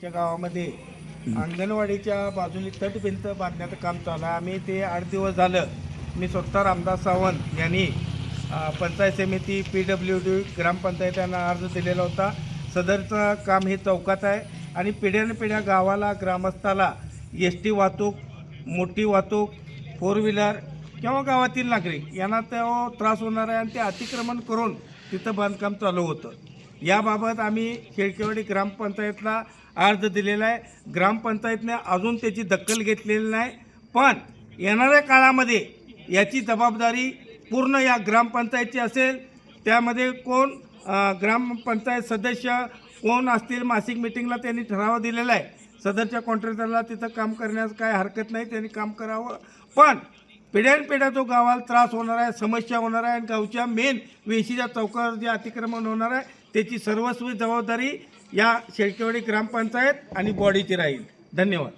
च्या गावामध्ये अंगणवाडीच्या बाजूने तटभिंत बांधण्याचं काम चालू आहे. आम्ही ते आठ दिवस झालं. मी स्वतः रामदास सावंत यांनी पंचायत समिती पी डब्ल्यू डी ग्रामपंचायतांना अर्ज दिलेला होता. सदरचं काम हे चौकात आहे आणि पिढ्यान पिढ्या गावाला ग्रामस्थाला एस टी वाहतूक मोठी वाहतूक फोर व्हीलर किंवा गावातील नागरिक यांना तो त्रास होणार आहे आणि ते अतिक्रमण करून तिथं बांधकाम चालू होतं. याबाबत आम्ही खेळकेवाडी ग्रामपंचायतला अर्ज दिलेला आहे. ग्रामपंचायतने अजून त्याची दखल घेतलेली नाही. पण येणाऱ्या काळामध्ये याची जबाबदारी पूर्ण या ग्रामपंचायतची असेल. त्यामध्ये कोण ग्रामपंचायत सदस्य कोण असतील मासिक मिटिंगला त्यांनी ठराव दिलेला आहे. सदरच्या कॉन्ट्रॅक्टरला तिथं काम करण्यास काय हरकत नाही त्यांनी काम करावं. पण पिढ्यानपिढ्या जो गावाला त्रास होणार आहे समस्या होणार आहे आणि गावच्या मेन वेशीच्या चौकावर जे अतिक्रमण होणार आहे. त्याची सर्वस्वी जबाबदारी या शेळकेवाडी ग्रामपंचायत आणि बॉडीची राहील. धन्यवाद.